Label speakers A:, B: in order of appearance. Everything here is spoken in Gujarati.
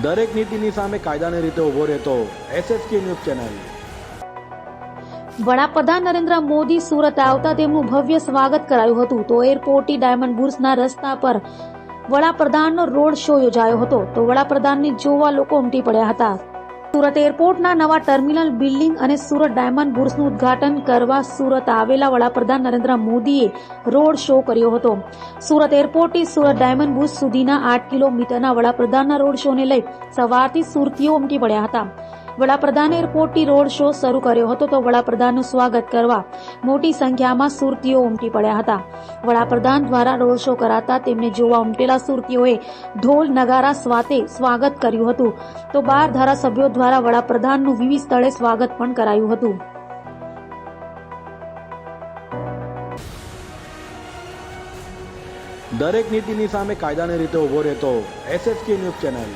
A: દરેક નીતિની સામે કાયદાની રીતે ઊભો રહેતો એસએસકે ન્યૂઝ ચેનલ.
B: વડાપ્રધાન નરેન્દ્ર મોદી સુરત આવતા તેમનું ભવ્ય સ્વાગત કરાયું હતું. તો એરપોર્ટથી ડાયમંડ બુર્સના રસ્તા પર વડાપ્રધાનનો રોડ શો યોજાયો હતો. તો વડાપ્રધાનને જોવા લોકો ઉમટી પડ્યા હતા. સુરત એરપોર્ટના નવા ટર્મિનલ બિલ્ડિંગ અને સુરત ડાયમંડ બુર્સનું ઉદ્ઘાટન કરવા સુરત આવેલા વડાપ્રધાન નરેન્દ્ર મોદીએ રોડ શો કર્યો હતો. સુરત એરપોર્ટથી સુરત ડાયમંડ બુર્સ સુધીના આઠ કિલોમીટરના વડાપ્રધાનના રોડ શોને લઈ સવારથી સુરતીઓ ઉમટી પડ્યા હતા. વડાપ્રધાને એરપોર્ટથી રોડ શો શરૂ કર્યો હતો તો વડાપ્રધાનનું સ્વાગત કરવા મોટી સંખ્યામાં સુરતીઓ ઉમટી પડ્યા હતા. વડાપ્રધાન દ્વારા રોડ શો કરાતા તેમને જોવા ઉમટેલા સુરતીઓએ ઢોલ નગારા સ્વાતે સ્વાગત કર્યું હતું. તો બાર ધારાસભ્યો દ્વારા વડાપ્રધાનનું વિવિધ સ્થળે સ્વાગત પણ કરાયું હતું.
A: દરેક નીતિની સામે કાયદાની રીતે ઊભો રહેતો એસએસકે ન્યૂઝ ચેનલ.